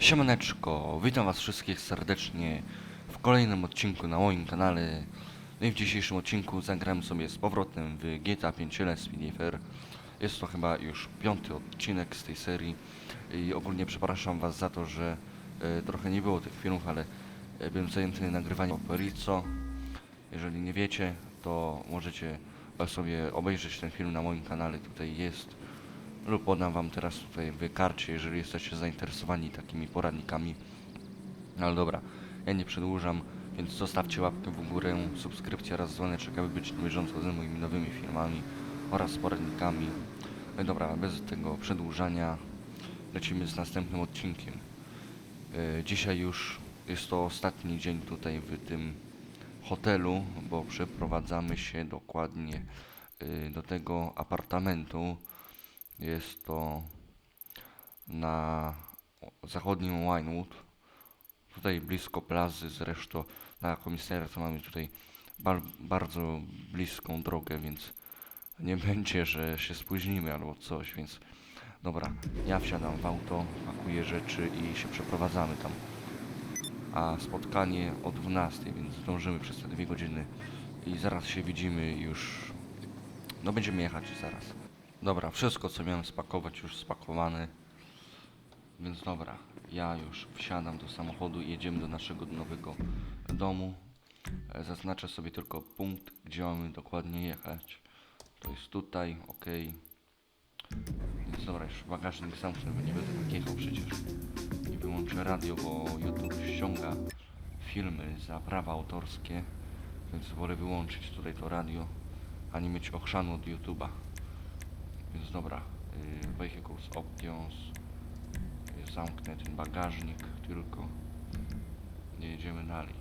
Siemaneczko, witam was wszystkich serdecznie w kolejnym odcinku na moim kanale. No i w dzisiejszym odcinku zagrałem sobie z powrotem w GTA 5 Speedy Fair. Jest to chyba już piąty odcinek z tej serii i ogólnie przepraszam was za to, że e, trochę nie było tych filmów, ale e, byłem zajęty nagrywaniem Operico. Jeżeli nie wiecie, to możecie sobie obejrzeć ten film na moim kanale, tutaj jest lub podam wam teraz tutaj w karcie, jeżeli jesteście zainteresowani takimi poradnikami. No ale dobra, ja nie przedłużam, więc zostawcie łapkę w górę, subskrypcję oraz dzwoneczek, aby być na bieżąco z moimi nowymi filmami oraz poradnikami. No dobra, bez tego przedłużania lecimy z następnym odcinkiem. E, Dzisiaj już jest to ostatni dzień tutaj w tym hotelu, bo przeprowadzamy się dokładnie e, do tego apartamentu. Jest to na zachodnim Winewood. Tutaj blisko plazy, zresztą na komisariat mamy tutaj bar bardzo bliską drogę, więc nie będzie, że się spóźnimy albo coś, więc dobra, ja wsiadam w auto, pakuję rzeczy i się przeprowadzamy tam. A spotkanie o 12, więc zdążymy przez te dwie godziny i zaraz się widzimy już. No będziemy jechać zaraz. Dobra, wszystko co miałem spakować już spakowane. Więc dobra, ja już wsiadam do samochodu i jedziemy do naszego nowego domu. E, Zaznaczę sobie tylko punkt, gdzie mamy dokładnie jechać. To jest tutaj, ok. Więc dobra, już bagażnik zamknę, bo nie będę tak jechał przecież. I wyłączę radio, bo YouTube ściąga filmy za prawa autorskie. Więc wolę wyłączyć tutaj to radio, a nie mieć ochrzanu od YouTube'a. Więc dobra, y, vehicles options, zamknę ten bagażnik tylko, nie jedziemy dalej.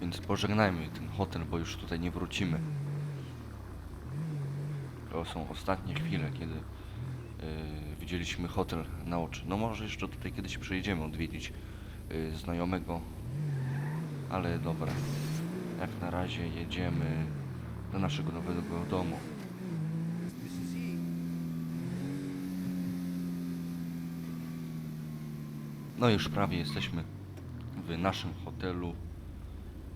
Więc pożegnajmy ten hotel, bo już tutaj nie wrócimy. To są ostatnie chwile, kiedy y, widzieliśmy hotel na oczy. No może jeszcze tutaj kiedyś przyjedziemy odwiedzić y, znajomego, ale dobra. Jak na razie jedziemy do naszego nowego domu. No już prawie jesteśmy w naszym hotelu.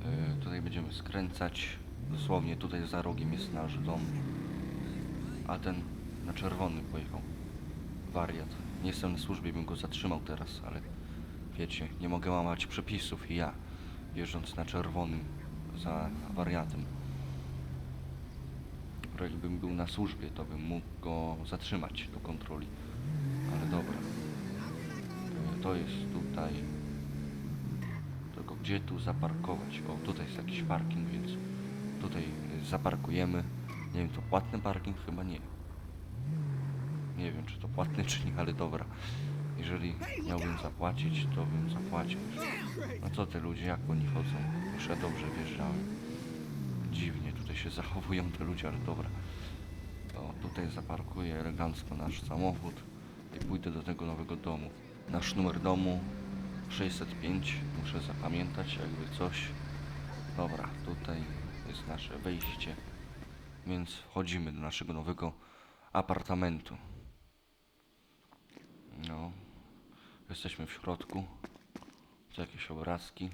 E, tutaj będziemy skręcać. Dosłownie tutaj za rogiem jest nasz dom. A ten na czerwony pojechał. Wariat. Nie jestem na służbie, bym go zatrzymał teraz, ale wiecie, nie mogę łamać przepisów i ja, jeżdżąc na czerwonym za wariatem. Jakbym był na służbie, to bym mógł go zatrzymać do kontroli. Ale dobra. To jest tutaj. Tylko gdzie tu zaparkować? O, tutaj jest jakiś parking, więc tutaj y, zaparkujemy. Nie wiem, to płatny parking? Chyba nie. Nie wiem, czy to płatny, czy nie, ale dobra. Jeżeli miałbym zapłacić, to bym zapłacił. No co te ludzie, jak oni chodzą? Ja dobrze wjeżdżałem. Dziwnie tutaj się zachowują te ludzie, ale dobra. O, tutaj zaparkuję elegancko nasz samochód i pójdę do tego nowego domu. Nasz numer domu 605, muszę zapamiętać jakby coś. Dobra, tutaj jest nasze wejście, więc wchodzimy do naszego nowego apartamentu. No, jesteśmy w środku. Tu jakieś obrazki.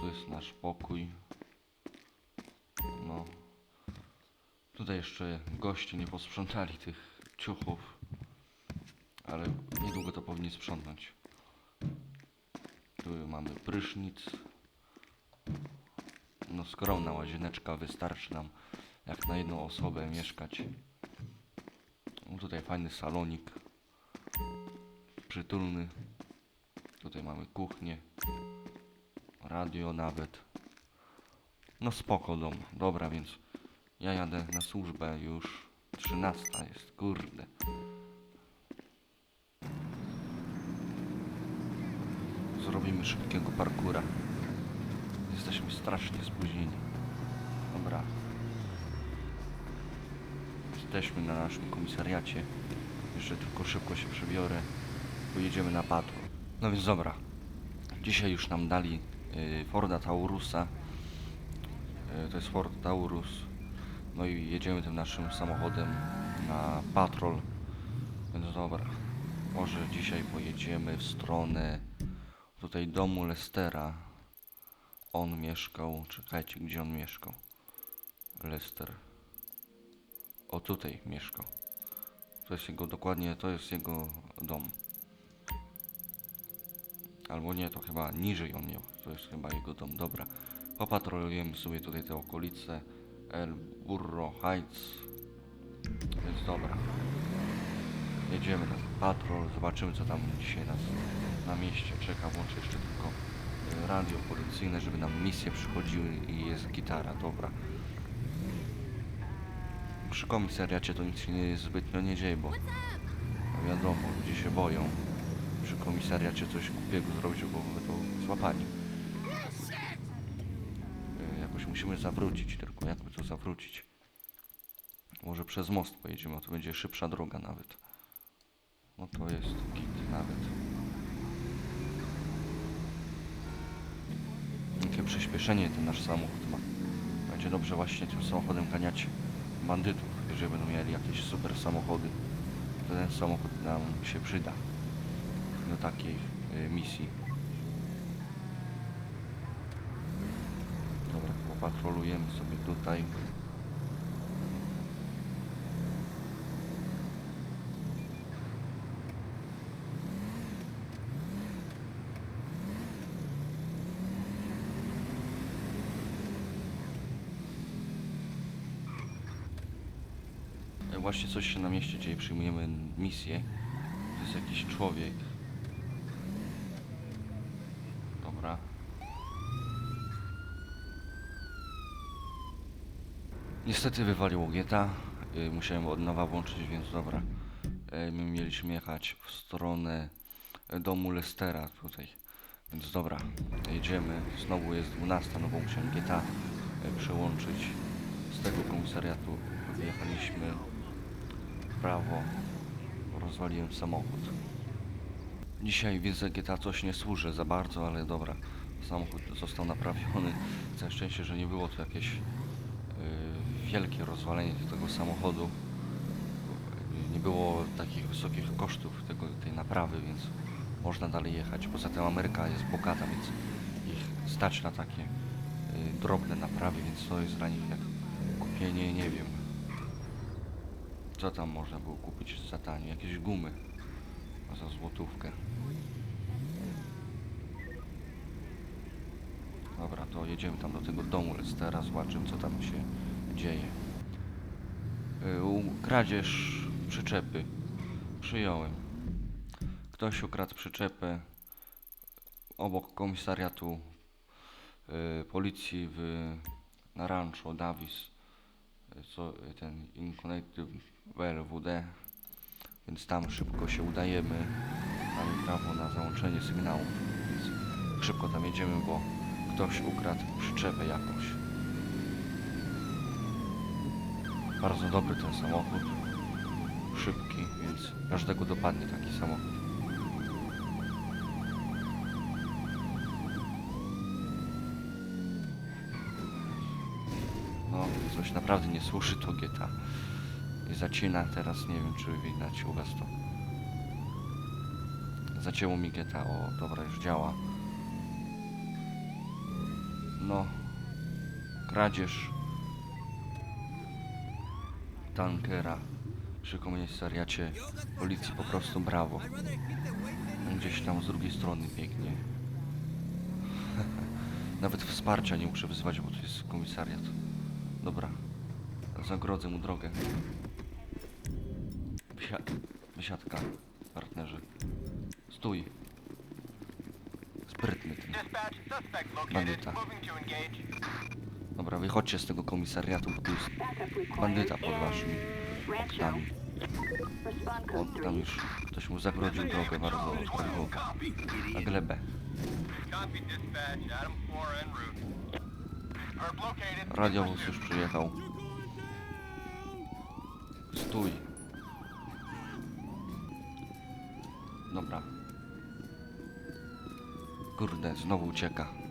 Tu jest nasz pokój. No. Tutaj jeszcze goście nie posprzątali tych ciuchów. Ale niedługo to powinni sprzątnąć. Tu mamy prysznic. No skromna łazieneczka wystarczy nam jak na jedną osobę mieszkać. No, tutaj fajny salonik. Przytulny. Tutaj mamy kuchnię. Radio nawet. No spoko dom. Dobra, więc ja jadę na służbę już. 13 jest, kurde. Zrobimy szybkiego parkura. Jesteśmy strasznie spóźnieni. Dobra. Jesteśmy na naszym komisariacie. Jeszcze tylko szybko się przebiorę. Pojedziemy na patrol. No więc dobra. Dzisiaj już nam dali y, Forda Taurusa. Y, to jest Ford Taurus. No i jedziemy tym naszym samochodem na patrol. Więc dobra. Może dzisiaj pojedziemy w stronę tutaj domu Lestera. On mieszkał. Czekajcie, gdzie on mieszkał? Lester. O tutaj mieszkał. To jest jego dokładnie, to jest jego dom. Albo nie, to chyba niżej on miał. To jest chyba jego dom. Dobra. Popatrolujemy sobie tutaj te okolice. El Burro Heights. Więc dobra. Jedziemy na patrol, zobaczymy co tam dzisiaj nas na mieście czeka. Włączę jeszcze tylko e, radio policyjne, żeby nam misje przychodziły i jest gitara. Dobra. Przy komisariacie to nic się nie, zbytnio nie dzieje, bo wiadomo, ludzie się boją przy komisariacie coś głupiego zrobić, bo to złapani. E, Jakoś musimy zawrócić, tylko jakby to zawrócić. Może przez most pojedziemy, a to będzie szybsza droga nawet. No to jest git nawet. Jakie przyspieszenie ten nasz samochód ma. Będzie dobrze właśnie tym samochodem ganiać bandytów, jeżeli będą mieli jakieś super samochody. To ten samochód nam się przyda do takiej y, misji. Dobra, popatrolujemy sobie tutaj. E, Właśnie coś się na mieście dzieje, przyjmujemy misję. To jest jakiś człowiek. Dobra. Niestety wywaliło GTA. Y, musiałem od nowa włączyć, więc dobra. Y, my mieliśmy jechać w stronę y, domu Lestera tutaj. Więc dobra, jedziemy. Znowu jest 12, no bo musiałem GTA y, przełączyć. Z tego komisariatu wyjechaliśmy w prawo. Rozwaliłem samochód. Dzisiaj widzę GTA coś nie służy za bardzo, ale dobra. Samochód został naprawiony. Całe szczęście, że nie było to jakieś wielkie rozwalenie tego samochodu. Nie było takich wysokich kosztów tego, tej naprawy, więc można dalej jechać. Poza tym Ameryka jest bogata, więc ich stać na takie yy, drobne naprawy, więc to jest dla nich jak kupienie, nie wiem. Co tam można było kupić za tanie? Jakieś gumy za złotówkę. Dobra, to jedziemy tam do tego domu Lestera, zobaczymy co tam się dzieje. U- kradzież przyczepy. Przyjąłem. Ktoś ukradł przyczepę obok komisariatu yy, policji w, na Rancho Davis. Yy, co, ten Incognito LWD. Więc tam szybko się udajemy. Mamy prawo na załączenie sygnału. Więc szybko tam jedziemy, bo ktoś ukradł przyczepę jakąś. Bardzo dobry ten samochód. Szybki, więc każdego dopadnie taki samochód. No, coś naprawdę nie służy to GTA. I zacina teraz, nie wiem czy widać u was to. Zacięło mi GTA, o dobra już działa. No, kradzież tankera przy komisariacie policji po prostu brawo. On Gdzieś tam z drugiej strony biegnie. Nawet wsparcia nie muszę wzywać, bo to jest komisariat. Dobra, zagrodzę mu drogę. Wysia wysiadka, partnerze. Stój. Sprytny ten. Bandyta. Dobra, wychodźcie z tego komisariatu, bo tu jest bandyta pod waszymi oknami. On tam już ktoś mu zagrodził drogę bardzo bardzo na glebę. Copy dispatch. Adam 4 en route. Perp located. Radiowóz już przyjechał. Stój. Dobra. Kurde, znowu ucieka.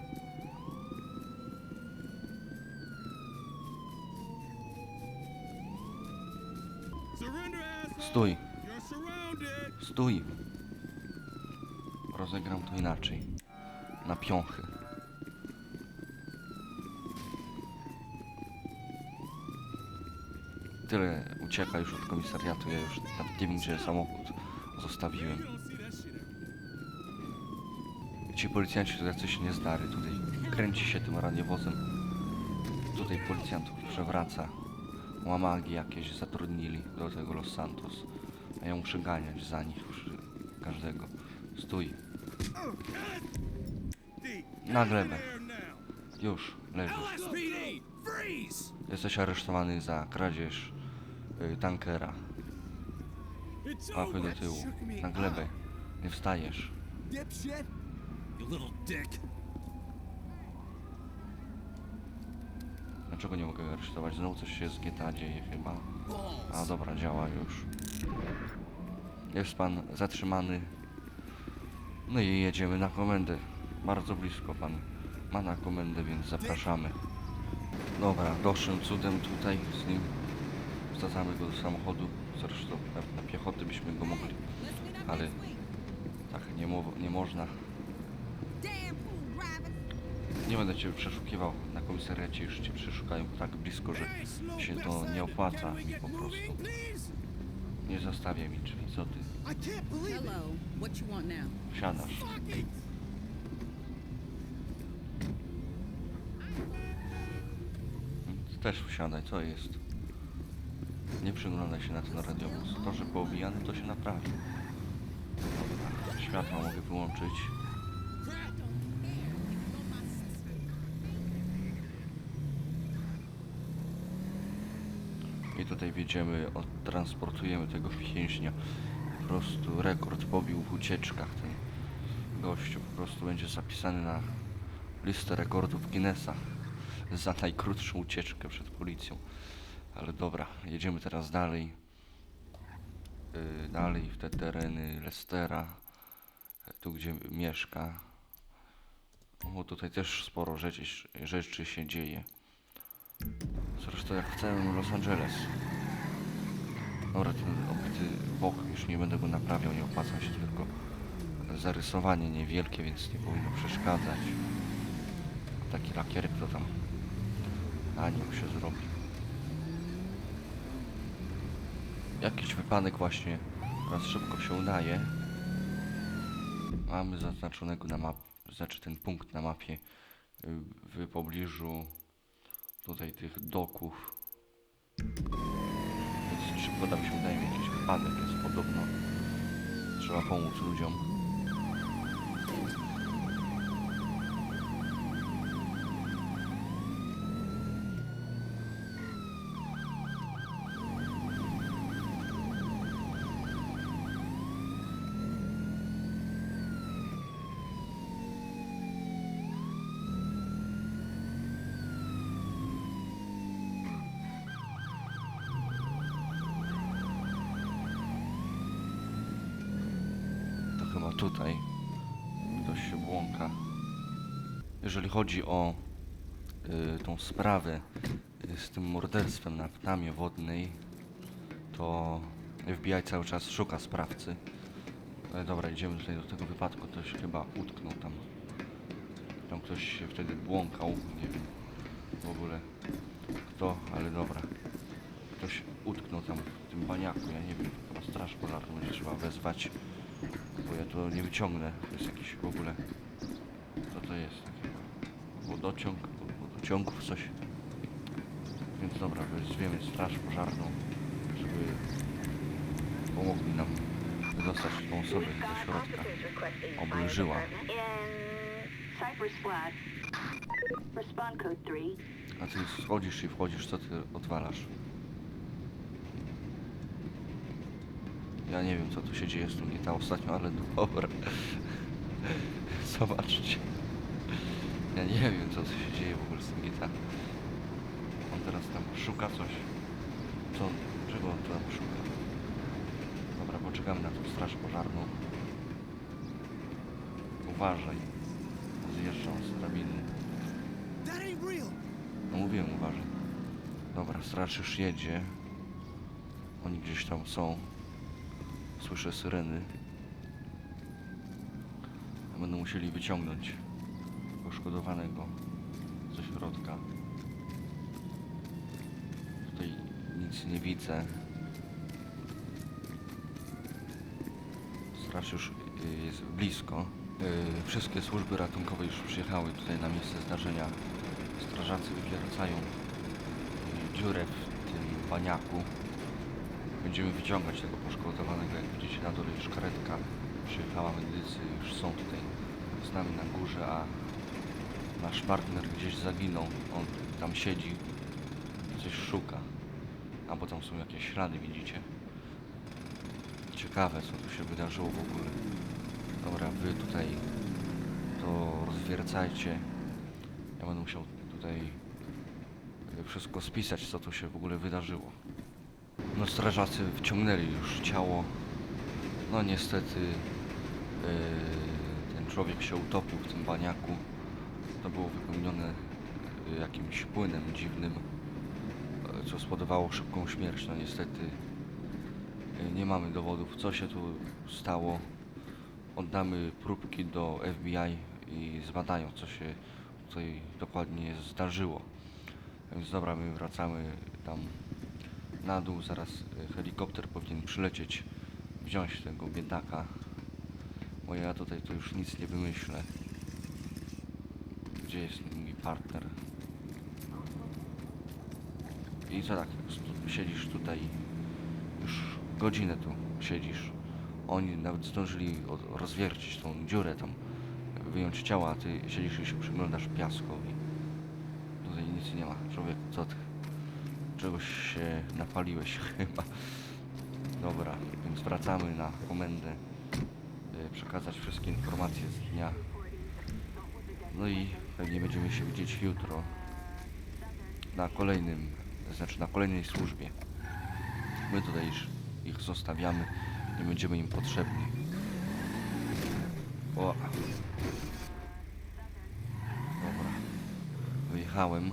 Stój, stój. Rozegram to inaczej. Na piąchy. Tyle ucieka już od komisariatu, ja już nawet nie wiem gdzie samochód zostawiłem. Ci policjanci to jacyś niezdary, tutaj kręci się tym radiowozem. Tutaj policjantów przewraca. Łamagi jakieś zatrudnili do tego Los Santos. A ja muszę ganiać za nich przy każdego. Stój, na glebę. Już, leżysz. Jesteś aresztowany za kradzież y, tankera. Łapy do tyłu. Na glebę. Nie wstajesz. Dlaczego nie mogę aresztować? Znowu coś się z GTA dzieje chyba. A dobra, działa już. Jest pan zatrzymany. No i jedziemy na komendę. Bardzo blisko pan ma na komendę, więc zapraszamy. Dobra, doszłem cudem tutaj z nim. Wsadzamy go do samochodu. Zresztą na, na piechotę byśmy go mogli, ale tak nie, mo nie można. Nie będę cię przeszukiwał na komisariacie, już cię przeszukają tak blisko, że się to nie opłaca mi po prostu. Nie zostawiaj mi drzwi, co ty? I can't believe it. Hello. What you want now? Wsiadasz. Ty też wsiadaj, co jest? Nie przyglądaj się na ten radiowóz. To, że poobijany, to się naprawi. Światła mogę wyłączyć. I tutaj wjedziemy, odtransportujemy tego więźnia. Po prostu rekord pobił w ucieczkach ten gościu. Po prostu będzie zapisany na listę rekordów Guinnessa za najkrótszą ucieczkę przed policją. Ale dobra, jedziemy teraz dalej. Yy, dalej w te tereny Lestera, tu gdzie mieszka. Bo tutaj też sporo rzeczy, rzeczy się dzieje. Zresztą jak w całym Los Angeles. Dobra, ten obity bok, już nie będę go naprawiał, nie opłaca się, tylko zarysowanie niewielkie, więc nie powinno przeszkadzać. Taki lakierek to tam anioł się zrobi. Jakiś wypadek właśnie raz szybko się udaje. Mamy zaznaczonego na mapie, znaczy ten punkt na mapie y, w pobliżu tutaj tych doków. Więc szybko tam się udaje, jakiś wypadek jest podobno. Trzeba pomóc ludziom. To chyba tutaj ktoś się błąka. Jeżeli chodzi o y, tą sprawę y, z tym morderstwem na ptamie wodnej, to FBI cały czas szuka sprawcy. Ale dobra, idziemy tutaj do tego wypadku. Ktoś chyba utknął tam. Tam ktoś się wtedy błąkał. Nie wiem w ogóle kto, ale dobra. Ktoś utknął tam w tym baniaku. Ja nie wiem, chyba straż pożarną będzie trzeba wezwać. Bo ja to nie wyciągnę. To jest jakiś w ogóle. Co to jest takiego? Wodociąg, wodociągów coś. Więc dobra, wezwiemy straż pożarną, żeby pomogli nam dostać tą osobę do środka. Oby żyła. In Cypress Flat. Respond code 3. A ty schodzisz i wchodzisz, co ty odwalasz? Ja nie wiem, co tu się dzieje z tym GTA ostatnio, ale dobra. Zobaczcie. Ja nie wiem, co tu się dzieje w ogóle z tym GTA. On teraz tam szuka coś. Co? Czego on tam szuka? Dobra, poczekamy na tą straż pożarną. Uważaj. Zjeżdżam z drabiny. No mówiłem, uważaj. Dobra, straż już jedzie. Oni gdzieś tam są. Słyszę syreny. Będą musieli wyciągnąć poszkodowanego ze środka. Tutaj nic nie widzę. Straż już y, jest blisko. Y, Wszystkie służby ratunkowe już przyjechały tutaj na miejsce zdarzenia. Strażacy wywiercają y, dziurę w tym baniaku. Będziemy wyciągać tego poszkodowanego. Jak widzicie na dole już karetka przyjechała, medycy już są tutaj z nami na górze, a nasz partner gdzieś zaginął. On tam siedzi, coś szuka. Albo tam są jakieś ślady, widzicie? Ciekawe, co tu się wydarzyło w ogóle. Dobra, wy tutaj to rozwiercajcie. Ja będę musiał tutaj wszystko spisać, co tu się w ogóle wydarzyło. No strażacy wciągnęli już ciało. No niestety yy, ten człowiek się utopił w tym baniaku. To było wypełnione yy, jakimś płynem dziwnym, yy, co spowodowało szybką śmierć. No niestety yy, nie mamy dowodów, co się tu stało. Oddamy próbki do FBI i zbadają, co się tutaj dokładnie zdarzyło. Więc dobra, my wracamy tam na dół. Zaraz y, helikopter powinien przylecieć, wziąć tego biedaka. Bo ja tutaj to już nic nie wymyślę. Gdzie jest mój partner? I co tak, siedzisz tutaj, już godzinę tu siedzisz. Oni nawet zdążyli rozwiercić tą dziurę tam, wyjąć ciała, a ty siedzisz i się przyglądasz piaskowi. Tutaj nic nie ma. Człowiek, co ty? Czegoś się napaliłeś chyba. Dobra, więc wracamy na komendę. y, Przekazać wszystkie informacje z dnia. No i pewnie będziemy się widzieć jutro. Na kolejnym, znaczy na kolejnej służbie. My tutaj już ich zostawiamy. Nie będziemy im potrzebni. O. Dobra. Wyjechałem.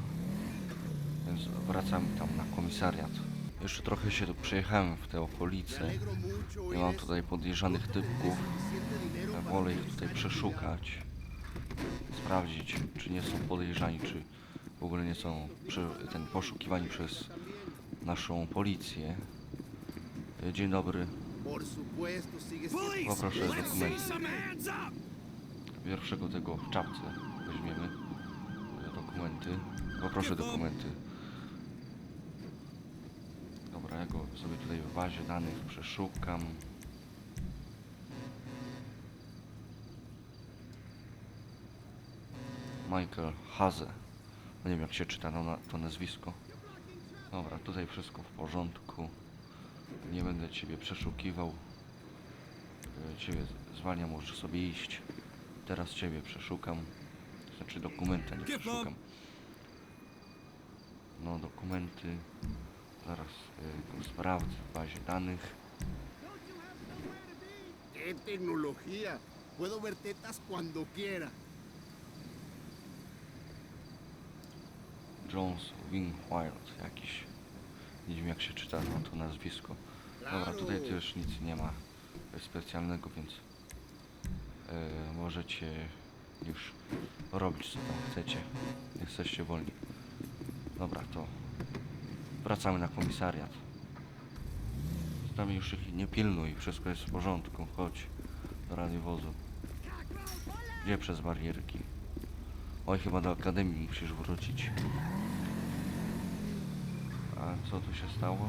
Więc wracam tam na komisariat. Jeszcze trochę się tu przejechałem w te okolice. Nie mam tutaj podejrzanych typków. Wolę ich tutaj przeszukać. Sprawdzić, czy nie są podejrzani, czy w ogóle nie są prze, ten poszukiwani przez naszą policję. Dzień dobry. Poproszę dokumenty. Pierwszego tego w czapce weźmiemy. Dokumenty. Poproszę dokumenty. Sobie tutaj w bazie danych przeszukam. Michael Haze. No nie wiem jak się czyta to, na, to nazwisko. Dobra, tutaj wszystko w porządku. Nie będę ciebie przeszukiwał. E, Ciebie zwalniam, możesz sobie iść. Teraz ciebie przeszukam. Znaczy dokumenta nie przeszukam. No dokumenty. Zaraz y, go sprawdzę w bazie danych. ¡Qué tecnología! Puedo ver tetas cuando quiera. Jones Wingwild jakiś. Nie wiem jak się czyta no, to nazwisko. Dobra, tutaj też nic nie ma specjalnego, więc e, możecie już robić co tam chcecie. Jesteście wolni. Dobra, to wracamy na komisariat. Tam już ich nie pilnuj, wszystko jest w porządku. Chodź do radiowozu. Gdzie przez barierki? Oj, chyba do akademii musisz wrócić. A co tu się stało?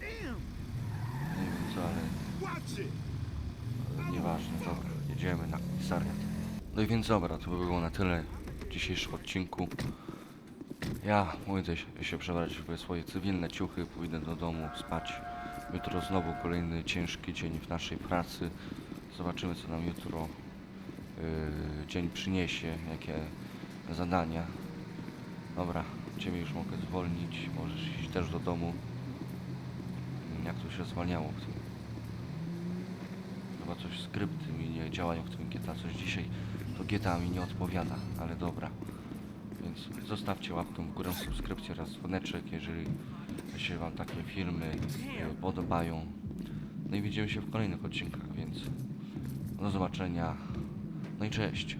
Nie wiem co, ale ale nieważne, dobra, jedziemy na komisariat. No i więc dobra, to by było na tyle w dzisiejszym odcinku. Ja pójdę się- przebrać w swoje cywilne ciuchy, pójdę do domu spać. Jutro znowu kolejny ciężki dzień w naszej pracy. Zobaczymy co nam jutro yy, dzień przyniesie, jakie zadania. Dobra, Ciebie już mogę zwolnić, możesz iść też do domu. Jak to się zwalniało w tym? Chyba coś skrypty mi nie działają w tym GTA, coś dzisiaj to GTA mi nie odpowiada, ale dobra. Zostawcie łapkę w górę, subskrypcję oraz dzwoneczek, jeżeli się Wam takie filmy podobają. No i widzimy się w kolejnych odcinkach, więc do zobaczenia. No i cześć.